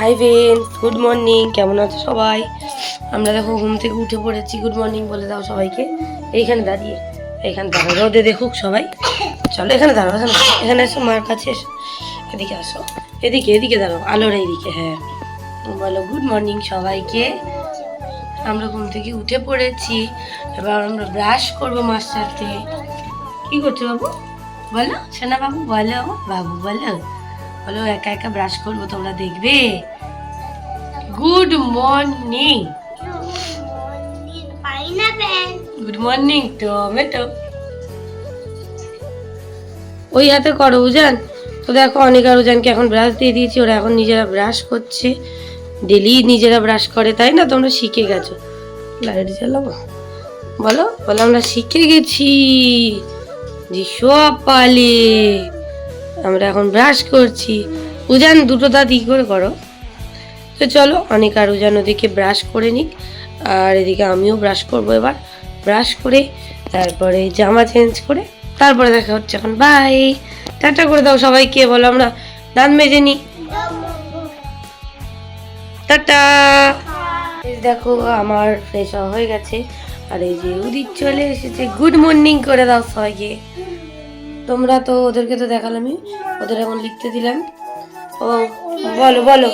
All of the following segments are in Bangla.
হাই ফ্রেন্ডস গুড মর্নিং কেমন আছো সবাই? আমরা দেখো ঘুম থেকে উঠে পড়েছি। গুড মর্নিং বলে দাও সবাইকে। এইখানে দাঁড়িয়ে। এইখানে দাঁড়াও। রোদে দেখুক সবাই। চলো, এখানে দাঁড়াও, এখানে এখানে এসো, মার কাছে এসো। এদিকে আসো। এদিকে এদিকে দাঁড়াও। আলোর এইদিকে হ্যাঁ। বলো গুড মর্নিং সবাইকে। আমরা ঘুম থেকে উঠে পড়েছি। এবার আমরা ব্রাশ করব মার সাথে কী করছ বাবু? বলো সোনা বাবু বলো বাবু, বলো। বলো একা একা ব্রাশ করব, তোমরা দেখবে। Good morning good morning tomato ওই হাতে করো, উজান। তো দেখো, অনেক আর উজানকে এখন ব্রাশ দিয়ে দিয়েছি, ওরা এখন নিজেরা ব্রাশ করছে। ডেলি নিজেরা ব্রাশ করে, তাই না? তোমরা শিখে গেছো। লাইট জ্বালাবো বলো বলো, আমরা শিখে গেছি। জি সব পালে আমরা এখন ব্রাশ করছি। উজান, দুটো দাঁত ই করে করো। তো চলো, অনেক আর উজান ওদিকে ব্রাশ করে নিক। আর এদিকে আমিও ব্রাশ করব এবার। ব্রাশ করে তারপরে জামা চেঞ্জ করে তারপরে দেখা হচ্ছে এখন। বাই টাটা করে দাও সবাইকে, বলো আমরা দাঁত মেজে নিই টাটা! দেখো, আমার ফ্রেশ হয়ে গেছে। আর এই যে উদিত চলে এসেছে। গুড মর্নিং করে দাও সবাইকে। তোমরা তো ওদেরকে তো দেখালামই। ওদের এখন লিখতে দিলাম। ও, বলো বলো।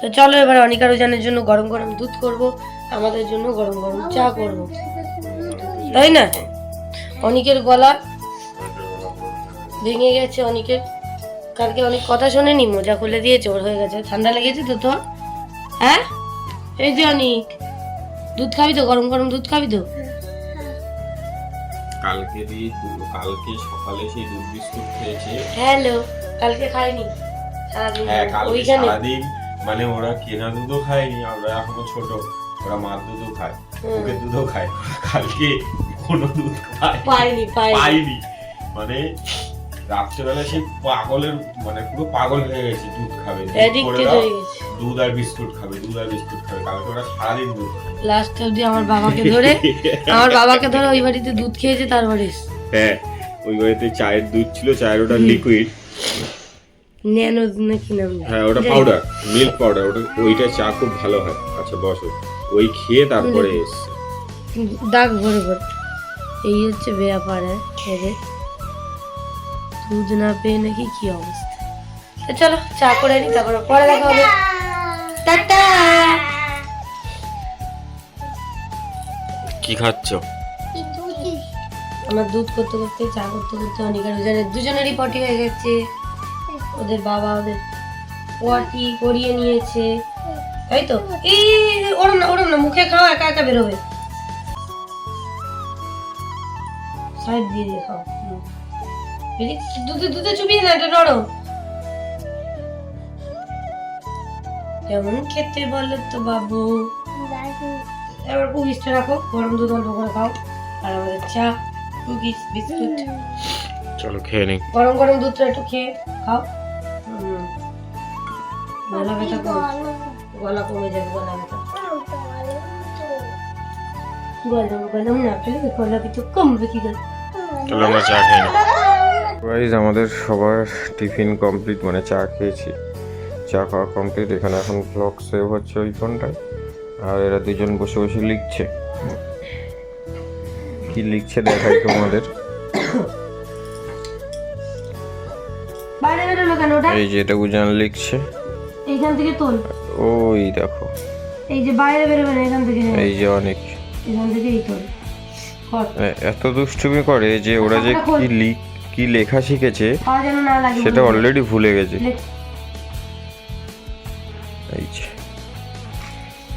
তো চলো এবার অনিকার ওজানের জন্য গরম গরম দুধ করব, আমাদের জন্য গরম গরম চা করব। তাই না? অনিকের গলা ভেঙে গেছে অনেকের। কালকে অনেক কথা শোনেনি, মোজা খুলে দিয়েছে, ওর হয়ে গেছে। ঠান্ডা লেগেছে তো তোর? হ্যাঁ? এই যে অনিক, দুধ খাবি তো? গরম গরম দুধ খাবি তো? কালকে দিয়ে কালকে সকালে সেই দুধ বিস্কুট খেয়েছে। হ্যালো কালকে খাইনি সারাদিন হ্যাঁ কালকে ওইখানে সারাদিন মানে ওরা কেনা দুধও খায়নি আমরা এখনও ছোট ওরা মার দুধও খায় ওকে দুধও খায় কালকে কোনো দুধ খায় পাইনি পাইনি পাইনি মানে রাত্রেবেলা সেই পাগলের মানে পুরো পাগল হয়ে গেছে দুধ খাবে দুধ আর বিস্কুট খাবে দুধ আর বিস্কুট খাবে কালকে ওরা সারাদিন দুধ লাস্ট অবধি আমার বাবাকে ধরে আমার বাবাকে ধরে ওই বাড়িতে দুধ খেয়েছে তারপরে। হ্যাঁ ওই বাড়িতে চায়ের দুধ ছিল চায়ের ওটা লিকুইড ন্যানো নাকি নাম? হ্যাঁ ওটা পাউডার মিল্ক পাউডার ওটা ওইটা চা খুব ভালো হয়। আচ্ছা বসো। ওই খেয়ে তারপরে এসছে। দাগ ভরে ভরে। এই হচ্ছে ব্যাপার হ্যাঁ এদের। দুধ না পেয়ে নাকি কি অবস্থা? চলো চা করে নি তারপরে পরে দেখা হবে। টাটা। কি খাচ্ছ? আমার দুধ করতে করতে চা করতে করতে অনেক আর দুজনের দুজনেরই পটি হয়ে গেছে। ওদের বাবা ওদের পটি করিয়ে নিয়েছে। তাই তো এই ওরম না ওরম না মুখে খাও একা একা বেরোবে। সাইড দিয়ে দিয়ে খাও। দুধে দুধে চুবিয়ে না এটা নরম। কেমন খেতে বলো তো বাবু? এবার কুকিজটা রাখো গরম দুধ অল্প করে খাও। আর আমাদের চা কুকিজ বিস্কুট। চলো খেয়ে নি গরম গরম দুধটা একটু খেয়ে খাও। গলা ব্যথা গলা কমে যাবে গলা ব্যথা। গরম গরম না পেলে গলা ব্যথা কমবে কি করে? চলো আমরা চা খেয়ে গাইজ আমাদের সবার টিফিন কমপ্লিট মানে চা খেয়েছি। চা খাওয়া কমপ্লিট এখানে এখন ব্লগ সেভ হচ্ছে ওই ফোনটায়। আর এরা দুজন বসে বসে লিখছে। কি লিখছে দেখাই তোমাদের। এই যে এটা উজান লিখছে। এইখান থেকে তোল। ওই দেখো। এই যে বাইরে বেরোবে না এখান থেকে। এই যে অনেক। এখান থেকে এই তোল এত দুষ্টুমি করে যে ওরা যে কি লিখ কি লেখা শিখেছে সেটা অলরেডি ভুলে গেছে।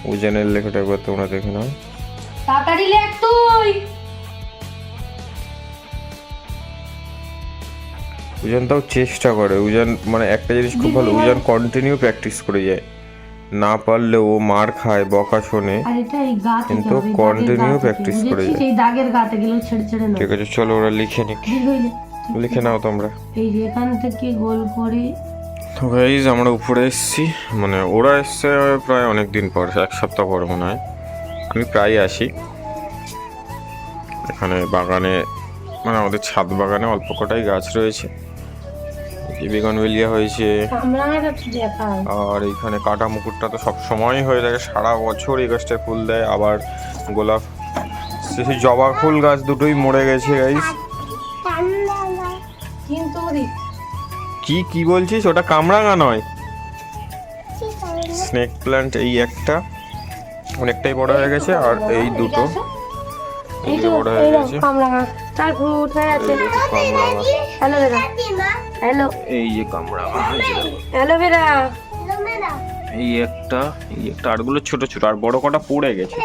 উজানের লেখাটা একবার তোমরা দেখে নাও। তাড়াতাড়ি লেখ তুই। উজান তাও চেষ্টা করে। উজান মানে একটা জিনিস খুব ভালো উজান কন্টিনিউ প্র্যাকটিস করে যায়। না পারলে ও মার খায় বকা শোনে গা থেকে কিন্তু গা থেকে, practice করে যায়। এই দাগের গাতে গেলে ছেড়ে ছেড়ে না ঠিক আছে চলো ওরা লিখে নিক। লিখে নাও তোমরা। এই যে এখান থেকে গোল করে। তো গাইজ আমরা উপরে এসেছি। মানে ওরা এসছে প্রায় অনেক দিন পর, এক সপ্তাহ পর মনে হয়। আমি প্রায় আসি। এখানে বাগানে মানে আমাদের ছাদ বাগানে অল্প কটাই গাছ রয়েছে। এই বেগনভেলিয়া হয়েছে। আর এইখানে কাটা মুকুটটা তো সব সময় হয়ে থাকে। সারা বছর এই গাছটায় ফুল দেয়। আবার গোলাপ জবা ফুল গাছ দুটোই মরে গেছে গাইস কি কি বলছিস? ওটা কামরাঙা নয়। স্নেক প্ল্যান্ট এই একটা। অনেকটাই বড় হয়ে গেছে আর এই দুটো। এই এই বড় হয়ে গেছে। কামরাঙা। তার ফুট হয়ে আছে এই যে কামরাঙা। Aloe vera hello. এই যে কামরাঙা অ্যালোভেরা এই একটা এই একটা আরগুলো ছোট ছোট আর বড় কটা পড়ে গেছে।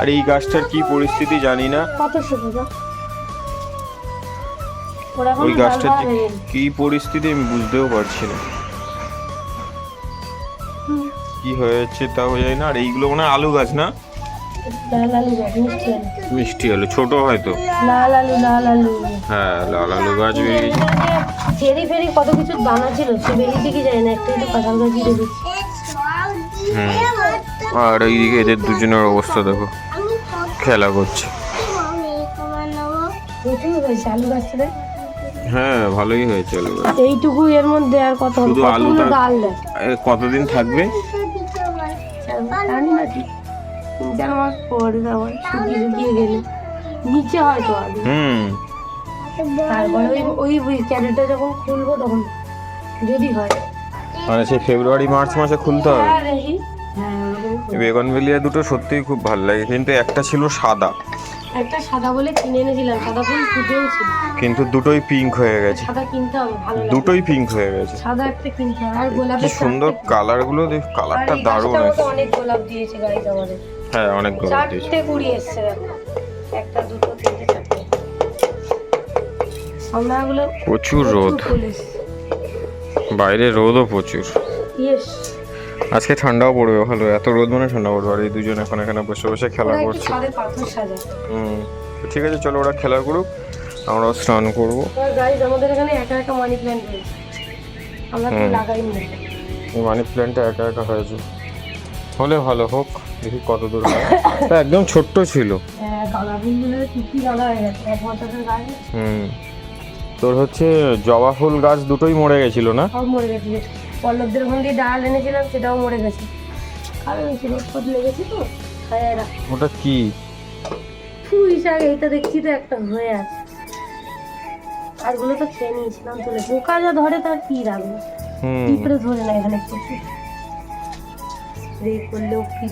আর এই গাছটার কি পরিস্থিতি জানি না। কত ওই গাছটার যে কি পরিস্থিতি আমি বুঝতেও পারছি না। কি হয়েছে তাও জানি না। আর এইগুলো মনে হয় আলু গাছ না? মিষ্টি আলু। ছোট হয়তো। লাল আলু লাল আলু। হ্যাঁ লাল আলু গাছ বেরিয়েছে চেরি ফেরি কত কিছু দানা ছিল সে বেরিয়েছে কি জানি না একটা একটু কাঁঠাল গাছ দিয়ে হুম। আর এইদিকে এদের দুজনের অবস্থা দেখো। খেলা করছে। প্রচুর হয়েছে আলু গাছটা হ্যাঁ ভালোই হয়েছে। এইটুকু এর মধ্যে আর কত শুধু আলুটা- কতদিন থাকবে? জানি না তিন চার মাস পরে আবার শুকিয়ে শুকিয়ে গেলে। নিচে হয়তো আলু হুম। তারপরে ওই ওই ক্যারেটটা যখন খুলবো তখন যদি হয়। মানে সেই ফেব্রুয়ারি মার্চ মাসে খুলতে হবে? হ্যাঁ হ্যাঁ দুটো সত্যিই খুব ভালো লাগে কিন্তু একটা ছিল সাদা। একটা সাদা বলে কিনে এনেছিলাম সাদা ফুল ফুটেও ছিল। কিন্তু দুটোই পিঙ্ক হয়ে গেছে। সাদা কিনতে হবে ভালো লাগে। দুটোই পিঙ্ক হয়ে গেছে। সাদা একটা কিনতে হবে আর গোলাপের সুন্দর চারটে- কালারগুলো দেখ কালারটা দারুণ আছে। অনেক গোলাপ দিয়েছে গাইজ আমাদের। হ্যাঁ অনেক গোলাপ দিয়েছে। চারটে কুড়ি এসছে একটা দুটো তিনটে চারটে। সামনাগুলো প্রচুর রোদ। বাইরে রোদও প্রচুর। ইয়েস আজকে ঠান্ডাও পড়বে ভালো। এত রোদ মানে ঠান্ডা পড়বে। আর এই দুজন এখন এখানে বসে বসে খেলা করছে। হুম। ঠিক আছে চলো ওরা খেলা করুক আমরাও স্নান করব। আমাদের এখানে একা একা মানি প্ল্যান্ট রয়েছে। আমরা হুম। লাগাইনি এই মানি প্ল্যান্টটা একা একা হয়েছে। হলে ভালো হোক দেখি কত দূর হয়। তা একদম ছোট্ট ছিল। হ্যাঁ হয়ে হুম। তোর হচ্ছে জবা ফুল গাছ দুটোই মরে গেছিল না? মরে গেছে। পল্লবদের ওখান দিয়ে ডাল এনেছিলাম সেটাও মরে গেছে। কারণ লেগেছে তো ওটা কি? পুঁই শাক এইটা দেখছি তো একটা হয়ে। আছে আরগুলো তো খেয়ে নিয়েছিলাম তুলে পোকা যা ধরে তার কি রাখব পিঁপড়ে ধরে না এখানে প্রচুর। স্প্রে করলেও কি?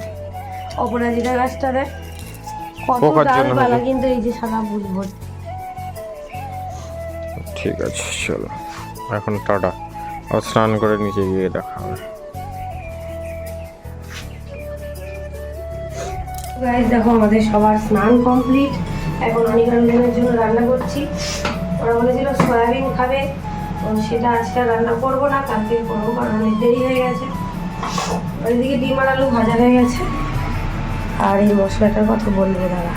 অপরাজিতা গাছটা দেখ কত ডালপালা কিন্তু এই যে সাদা ঠিক আছে চলো। এখন টাটা। স্নান করে নিচে গিয়ে দেখা হবে। গাইস দেখো, আমাদের সবার স্নান কমপ্লিট এখন অনিকাঞ্জনের জন্য রান্না করছি। ওরা বলেছিল সয়াবিন খাবে। সেটা আজকে রান্না করব না, কালকে করব, কারণ অনেক দেরি হয়ে গেছে। এদিকে ডিম আর আলু ভাজা হয়ে গেছে। আর এই মশলাটার কথা বলবে দাদা।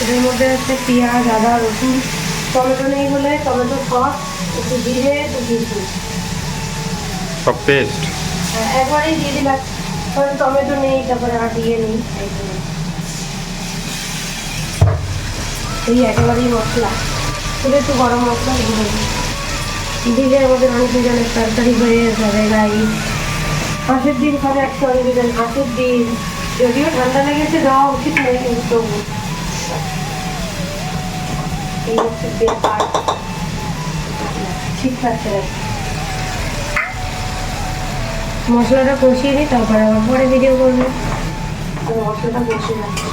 এটার মধ্যে হচ্ছে পেঁয়াজ, আদা, রসুন। টমেটো নেই বলে টমেটো সস একটু জিরে একটু সব পেস্ট হ্যাঁ, একবারেই দিয়ে দিলাম। কারণ টমেটো নেই তারপরে আর দিয়ে নেই এই একেবারেই মশলা। শুধু একটু গরম মশলা দিয়ে দিলে আমাদের অনেক জনের তরকারি হয়ে যাবে গাই হাঁসের ডিম খাবে একটা অনেক জন হাঁসের ডিম। যদিও ঠান্ডা লেগেছে দেওয়া উচিত নয় কিন্তু এই হচ্ছে ব্যাপার ঠিক আছে। মশলাটা কষিয়ে নিই তারপরে আবার পরে ভিডিও করব। মশলাটা কষিয়ে রাখি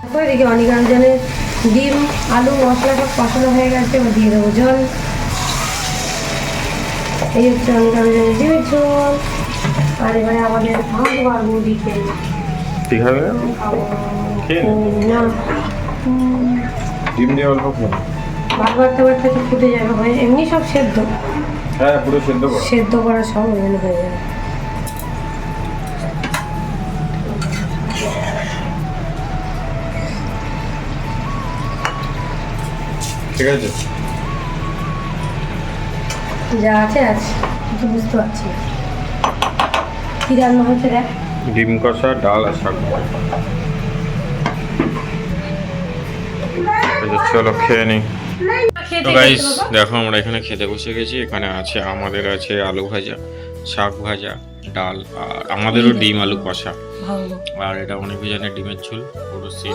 তারপর এদিকে অনিকাঞ্জনের ডিম আলু মশলা সব কষানো হয়ে গেছে এবার দিয়ে দেবো জল। এই হচ্ছে অনেক অনিকাঞ্জনের ডিমের ঝোল। আর এবারে আমাদের ভাত বাড়বো খাব? না। ডিম দিয়ে অল্প ভাত বাড়তে বাড়তে তো ফুটে যাবে হয়ে এমনি সব সেদ্ধ। হ্যাঁ পুরো সেদ্ধ কর। সেদ্ধ করা সব এখানে হয়ে যাবে। ঠিক আছে। যা আছে আছে কিছু বুঝতে পারছি না। কি রান্না হয়েছে দেখ? ডিম কষা ডাল আর শাক। চলো খেয়ে নিই। তো গাইস দেখো আমরা এখানে খেতে বসে গেছি। এখানে আছে আমাদের আছে আলু ভাজা শাক ভাজা ডাল আর আমাদেরও ডিম আলু কষা। আর এটা অনেক জানে ডিমের ঝোল পুরো সিম।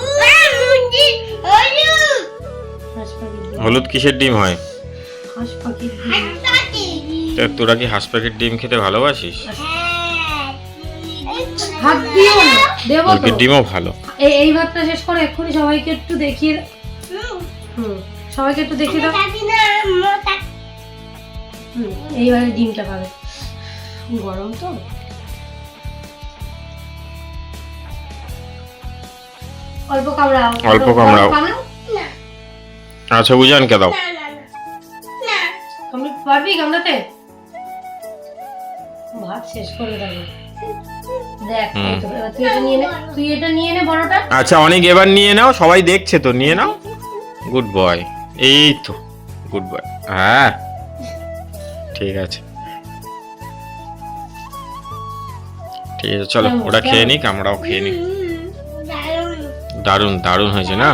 হলুদ কিসের ডিম হয়? তোরা কি হাঁস প্যাকেট ডিম খেতে ভালোবাসিস? ডিমও ভালো। এই এই ভাতটা শেষ করে এক্ষুনি সবাইকে একটু দেখিয়ে হুম সবাইকে একটু দেখিয়ে দাও। হুম এইবারে ডিমটা পাবে। গরম তো। অল্প কামড়াও। অল্প কামড়াও। আচ্ছা বুঝানকে দাও। কামড়ে পারবি কামড়াতে? ভাত শেষ করে দেবে। দেখ তুই এটা নিয়ে নে। তুই এটা নিয়ে নে বড়টা। আচ্ছা অনেক এবার নিয়ে নাও সবাই দেখছে তো নিয়ে নাও। গুড বয় এই তো গুড বয় হ্যাঁ ঠিক আছে। ঠিক আছে চলো ওটা খেয়ে? নিক আমরাও খেয়ে নিই। দারুণ। দারুণ হয়েছে না?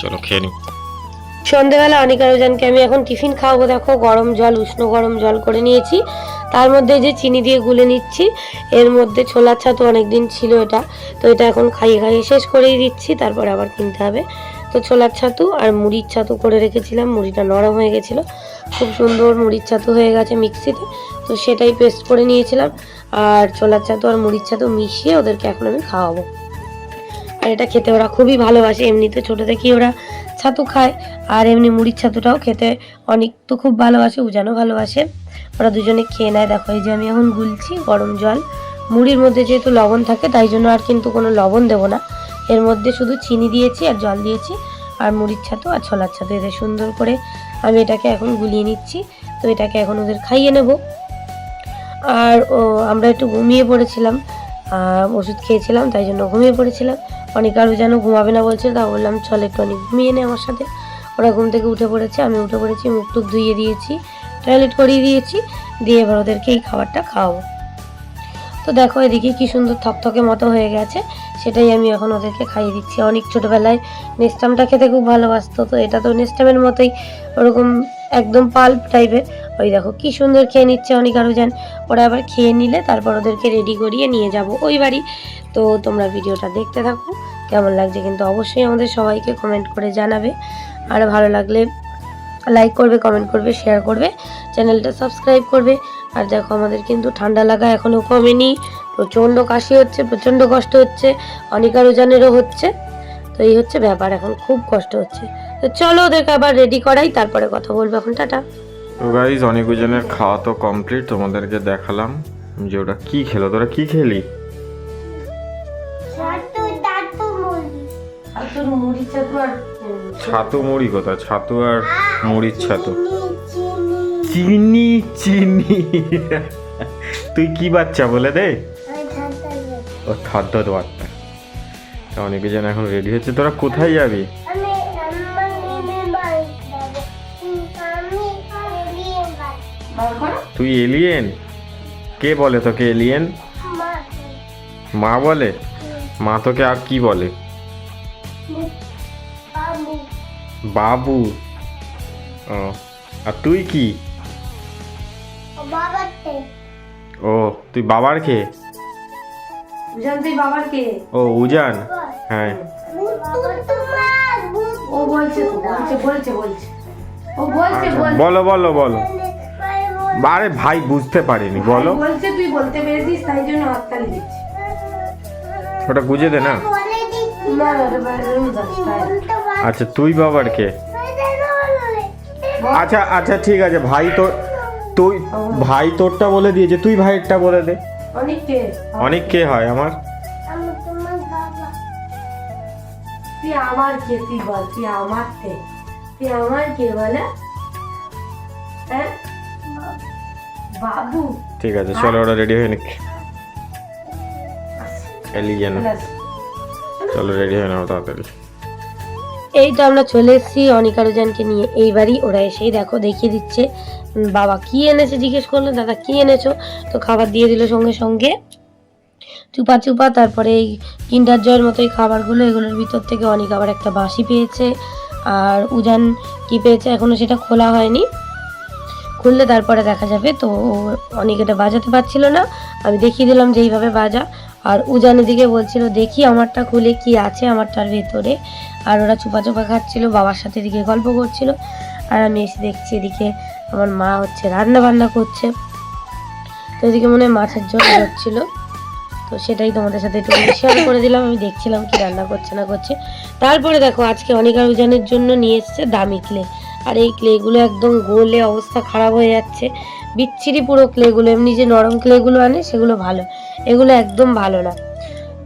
চলো খেয়ে নিই সন্ধেবেলা অনেক আয়োজনকে আমি এখন টিফিন খাওয়াবো। দেখো গরম জল উষ্ণ গরম জল করে নিয়েছি। তার মধ্যে যে চিনি দিয়ে গুলে নিচ্ছি। এর মধ্যে ছোলার ছাতু অনেকদিন ছিল এটা। তো এটা এখন খাইয়ে খাইয়ে শেষ করেই দিচ্ছি। তারপর আবার কিনতে হবে। তো ছোলার ছাতু আর মুড়ির ছাতু করে রেখেছিলাম, মুড়িটা নরম হয়ে গেছিল। খুব সুন্দর মুড়ির ছাতু হয়ে গেছে মিক্সিতে, তো সেটাই পেস্ট করে নিয়েছিলাম। আর ছোলার ছাতু আর মুড়ির ছাতু মিশিয়ে ওদেরকে এখন আমি খাওয়াবো। আর এটা খেতে ওরা খুবই ভালোবাসে, এমনিতে ছোটো থেকেই ওরা ছাতু খায়। আর এমনি মুড়ির ছাতুটাও খেতে অনেক তো খুব ভালোবাসে, উজানও ভালোবাসে। ওরা দুজনে খেয়ে নেয়। দেখো, এই যে আমি এখন গুলছি গরম জল। মুড়ির মধ্যে যেহেতু লবণ থাকে, তাই জন্য আর কিন্তু কোনো লবণ দেবো না। এর মধ্যে শুধু চিনি দিয়েছি আর জল দিয়েছি আর মুড়ির ছাতু আর ছোলার ছাতু, এদের সুন্দর করে আমি এটাকে এখন গুলিয়ে নিচ্ছি। তো এটাকে এখন ওদের খাইয়ে নেব। আর, ও, আমরা একটু ঘুমিয়ে পড়েছিলাম। ওষুধ খেয়েছিলাম, তাই জন্য ঘুমিয়ে পড়েছিলাম। অনেক আরও যেন ঘুমাবে না বলছিল তা বললাম, চল একটু অনেক ঘুমিয়ে নে আমার সাথে। ওরা ঘুম থেকে উঠে পড়েছে, আমি উঠে পড়েছি, মুখ টুক ধুইয়ে দিয়েছি টয়লেট করিয়ে দিয়েছি, দিয়ে এবার ওদেরকে এই খাবারটা খাওয়াবো। তো দেখো এদিকে কি সুন্দর থকথকে মতো হয়ে গেছে, সেটাই আমি এখন ওদেরকে খাইয়ে দিচ্ছি। অনেক ছোটোবেলায় নেস্টামটা খেতে খুব ভালোবাসতো, তো এটা তো নেস্টামের মতোই ওরকম একদম পাল্প টাইপের ওই দেখো কি সুন্দর খেয়ে নিচ্ছে অনেক আরও যান ওরা আবার খেয়ে নিলে তারপর ওদেরকে রেডি করিয়ে নিয়ে যাব ওই বাড়ি। তো তোমরা ভিডিওটা দেখতে থাকো, কেমন লাগছে কিন্তু অবশ্যই আমাদের সবাইকে কমেন্ট করে জানাবে। আর ভালো লাগলে লাইক করবে কমেন্ট করবে শেয়ার করবে, চ্যানেলটা সাবস্ক্রাইব করবে। আর দেখো আমাদের কিন্তু ঠান্ডা লাগা এখনও কমেনি। প্রচণ্ড কাশি হচ্ছে প্রচণ্ড কষ্ট হচ্ছে অনেক আরও জানেরও হচ্ছে। তো এই হচ্ছে ব্যাপার এখন খুব কষ্ট হচ্ছে। তো চলো ওদেরকে আবার রেডি করাই তারপরে কথা বলব এখন টাটা। তো গাইজ অনেক জনের খাওয়া তো কমপ্লিট তোমাদেরকে দেখালাম যে ওটা কি খেলো তোরা কি খেলি? ছাতু মুড়ি। কোথায়? ছাতু আর মুড়ির ছাতু চিনি চিনি। তুই কি বাচ্চা বলে দে? ও থার্ড বাচ্চা তা অনেকে যেন এখন রেডি হচ্ছে। তোরা কোথায় যাবি? তুই এলিয়েন কে বলে তোকে এলিয়েন মা। বলে? মা তোকে আর কি বলে? বাবু। ও আর তুই কি? ও তুই বাবার কে? উজান তুই বাবার কে? ও উজান। হ্যাঁ। ও বলছে বলছে বলছে বলছে। ও বলছে আচ্ছা, বলো বলো বলো। আরে ভাই বুঝতে পারিনি বলো। বলছে তুই বলতে পেরেছিস তাই জন্য হাততালি দিচ্ছি। ওটা বুঝে দে না। আচ্ছা তুই বাবার কে? আচ্ছা আচ্ছা ঠিক আছে ভাই তোর তুই ভাই তোরটা বলে দিয়েছে তুই ভাইয়েরটা বলে দে। অনেক কে? অনেক কে হয় আমার? তুই আমার কে তুই বল তুই আমার কে? তুই আমার কে বলে? হ্যাঁ? বাবু। ঠিক আছে চলো ওরা রেডি হয়ে নিক। এলিয়েন। চলে আস। চলো রেডি হয়ে নাও তাড়াতাড়ি। এই তো আমরা চলে এসেছি অনিকারুজানকে নিয়ে। এইবারই ওরা এসেই দেখো দেখিয়ে দিচ্ছে বাবা কি এনেছে জিজ্ঞেস করল, দাদা কি এনেছো? তো খাবার দিয়ে দিল সঙ্গে সঙ্গে। চুপা চুপা, তারপরে এই কিন্ডার জয়ের মতো এই খাবারগুলো, এগুলোর ভিতর থেকে অনেক আবার একটা বাঁশি পেয়েছে। আর উজান কি পেয়েছে? এখনও সেটা খোলা হয়নি। খুললে তারপরে দেখা যাবে। তো অনেক এটা বাজাতে পারছিল না। আমি দেখিয়ে দিলাম যে এইভাবে বাজা। আর উজানের দিকে বলছিল, দেখি আমারটা খুলে কি আছে আমারটার ভেতরে। আর ওরা চুপা চুপা খাচ্ছিল, বাবার সাথে এদিকে গল্প করছিল। আর আমি এসে দেখছি এদিকে আমার মা হচ্ছে রান্না বান্না করছে। তো এদিকে মনে হয় মাছের ঝোল হচ্ছিল। তো সেটাই তোমাদের সাথে একটু শেয়ার করে দিলাম, আমি দেখছিলাম কি রান্না করছে না করছে। তারপরে দেখো, আজকে অনিকা উজানের জন্য নিয়ে এসছে দামি ক্লে আর এই ক্লেগুলো একদম গোলে অবস্থা খারাপ হয়ে যাচ্ছে। বিচ্ছিরি পুরো ক্লেগুলো এমনি যে নরম ক্লেগুলো আনে, সেগুলো ভালো। এগুলো একদম ভালো না।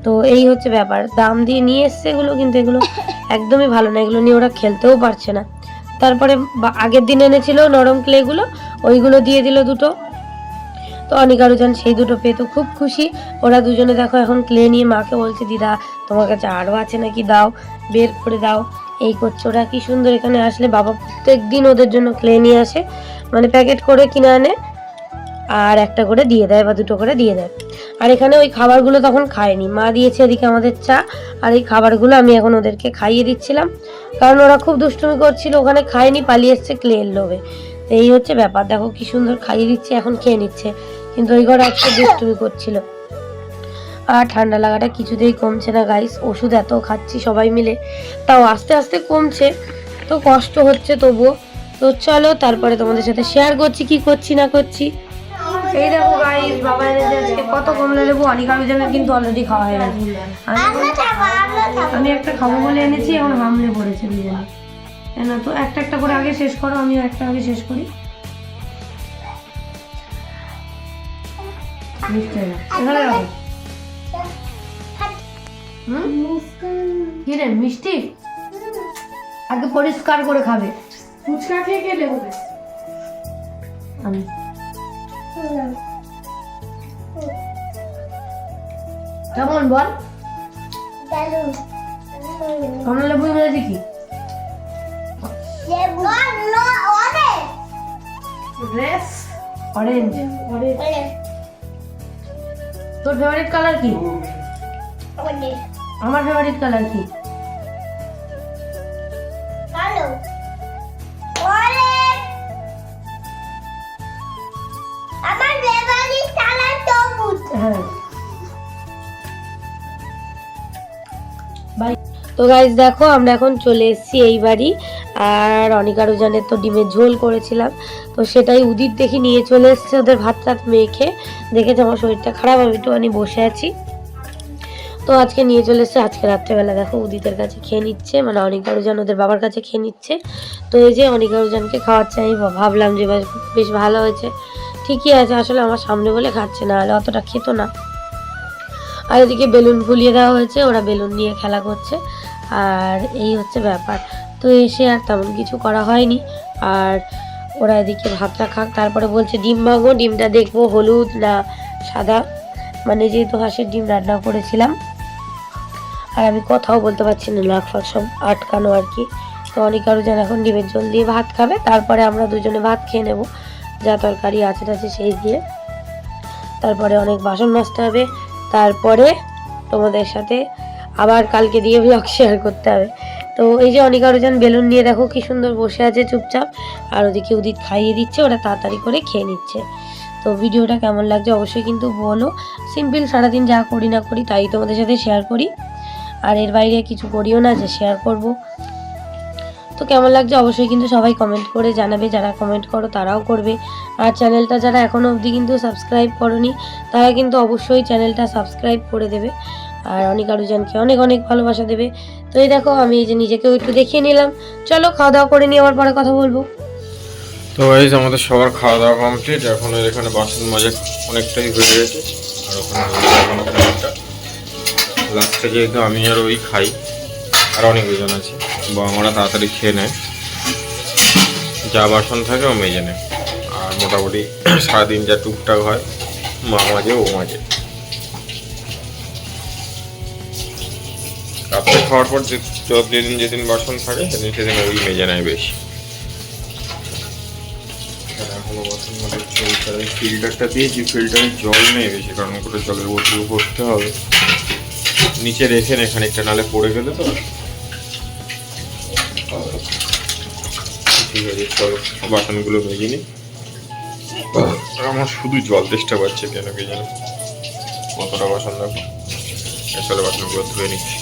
তো এই হচ্ছে ব্যাপার, দাম দিয়ে নিয়ে এসছে এগুলো, কিন্তু এগুলো একদমই ভালো না। এগুলো নিয়ে ওরা খেলতেও পারছে না। তারপরে আগের দিন এনেছিল নরম ক্লেগুলো, ওইগুলো দিয়ে দিল দুটো। তো অনেক অনিকারুজান সেই দুটো পেয়ে তো খুব খুশি। ওরা দুজনে দেখো এখন ক্লে নিয়ে মাকে বলছে, দিদা, তোমার কাছে আরও আছে নাকি? দাও, বের করে দাও। এই করছে ওরা, কি সুন্দর এখানে আসলে বাবা প্রত্যেক দিন ওদের জন্য ক্লে নিয়ে আসে। মানে প্যাকেট করে কিনে আনে। আর একটা করে দিয়ে দেয় বা দুটো করে দিয়ে দেয়। আর এখানে ওই খাবারগুলো তখন খায়নি। মা দিয়েছে এদিকে আমাদের চা, আর এই খাবারগুলো আমি এখন ওদেরকে খাইয়ে দিচ্ছিলাম। কারণ ওরা খুব দুষ্টুমি করছিল, ওখানে খায়নি, পালিয়ে এসছে ক্লের লোভে। তো এই হচ্ছে ব্যাপার। দেখো কি সুন্দর খাইয়ে দিচ্ছে, এখন খেয়ে নিচ্ছে। কিন্তু ওই ঘরে আজকে দুষ্টুমি করছিল। আর ঠান্ডা লাগাটা কিছুতেই কমছে না গাইস ওষুধ এত খাচ্ছি সবাই মিলে। তাও আস্তে আস্তে কমছে। তো কষ্ট হচ্ছে তবুও। তো চলো, তারপরে তোমাদের সাথে শেয়ার করছি, কি করছি, না করছি। এই দেখো গাইস বাবা এনেছে আজকে কত কমলা লেবু অনেক আমি জানি কিন্তু অলরেডি খাওয়া হয়ে গেছে। আমি- আমি একটা খাব বলে এনেছি এখন হামলে পড়েছে দুজনে। কেন তো একটা একটা করে আগে শেষ করো আমিও একটা আগে শেষ করি। মিষ্টি আগে পরিষ্কার করে খাবে। ফুচকা খেয়ে লেবু আমি কেমন বল? কমলা লেবু ইংরেজি কি ড্রেস অরেঞ্জ তোর ফেভারিট কালার কি? আমার ফেভারিট কালার কি? বাই। তো গাইজ দেখো, আমরা এখন চলে এসেছি এই বাড়ি, আর অনিকা রোজানের তো ডিমের ঝোল করেছিলাম, তো সেটাই উদিত দেখি নিয়ে চলে এসেছে ওদের ভাত টাত মেখে। দেখেছে, আমার শরীরটা খারাপ, আমি একটুখানি বসে আছি। তো আজকে নিয়ে চলে এসেছে, আজকে রাত্রেবেলা দেখো উদিতের কাছে খেয়ে নিচ্ছে মানে অনিকা রোজান ওদের বাবার কাছে খেয়ে নিচ্ছে। তো এই যে অনিকা রোজানকে খাওয়াচ্ছে, আমি ভাবলাম যে বেশ ভালো হয়েছে। ঠিকই আছে, আসলে আমার সামনে বলে খাচ্ছে না হলে অতটা খেত না। আর এদিকে বেলুন ফুলিয়ে দেওয়া হয়েছে, ওরা বেলুন নিয়ে খেলা করছে। আর এই হচ্ছে ব্যাপার। তো এসে আর তেমন কিছু করা হয়নি। আর ওরা এদিকে ভাতটা খাক, তারপরে বলছে, ডিম ভাঙো, ডিমটা দেখব হলুদ না সাদা। মানে যেহেতু হাঁসের ডিম রান্না করেছিলাম। আর আমি কথাও বলতে পারছি না, নাক ফাঁক সব আটকানো আর কি। তো অনেক আরও যেন এখন ডিমের জল দিয়ে ভাত খাবে, তারপরে আমরা দুজনে ভাত খেয়ে নেব। যা তরকারি আছে টাছে সেই দিয়ে। তারপরে অনেক বাসন মাজতে হবে। তারপরে তোমাদের সাথে আবার কালকে দিয়ে ব্লগ শেয়ার করতে হবে। তো এই যে অনিকা রোজান বেলুন নিয়ে দেখো কি সুন্দর বসে আছে চুপচাপ। আর ওদিকে উদিত খাইয়ে দিচ্ছে, ওরা তাড়াতাড়ি করে খেয়ে নিচ্ছে। তো ভিডিওটা কেমন লাগছে অবশ্যই কিন্তু বলো। সিম্পল সারাদিন যা করি না করি তাই তোমাদের সাথে শেয়ার করি। আর এর বাইরে কিছু করিও না, যে শেয়ার করব। তো কেমন লাগছে অবশ্যই কিন্তু সবাই কমেন্ট করে জানাবে, যারা কমেন্ট করো তারাও করবে। আর চ্যানেলটা যারা এখনও অবধি কিন্তু সাবস্ক্রাইব করনি, তারা কিন্তু অবশ্যই চ্যানেলটা সাবস্ক্রাইব করে দেবে। আর অনেক আরুজানকে অনেক অনেক ভালোবাসা দেবে। তো এই দেখো, আমি এই যে নিজেকেও একটু দেখিয়ে নিলাম। চলো খাওয়া দাওয়া করে নিয়ে আবার পরে কথা বলব। তো এই আমাদের সবার খাওয়া দাওয়া কমপ্লিট এখন এখানে বাসন মাজা অনেকটাই হয়ে গেছে। আর ওখানে লাস্টে যেহেতু আমি আর ওই খাই, আর অনেক ওজন আছে। বা আমরা তাড়াতাড়ি খেয়ে নেয়। যা বাসন থাকে ও মেজে নেয়। আর মোটামুটি সারাদিন যা টুকটাক হয়, মা মাঝে, ও মাঝে। রাত্রে খাওয়ার পর যেদিন যেদিন বাসন থাকে, সেদিন সেদিন ওই মেজে নেয় বেশি। এখানে এখনও বাসন ফিল্টারটা দিয়েছি ফিল্টারে জল নেই বেশি, কারণ করে জলের বোতল করতে হবে। নিচে রেখে নে খানিকটা নালে পড়ে গেলে তো চলো বাসনগুলো ভেজে নি আমার শুধু জল তেষ্টা পাচ্ছে কেন কি জানো? কতটা বাসন দেখো চলো বাসনগুলো ধুয়ে নিচ্ছি।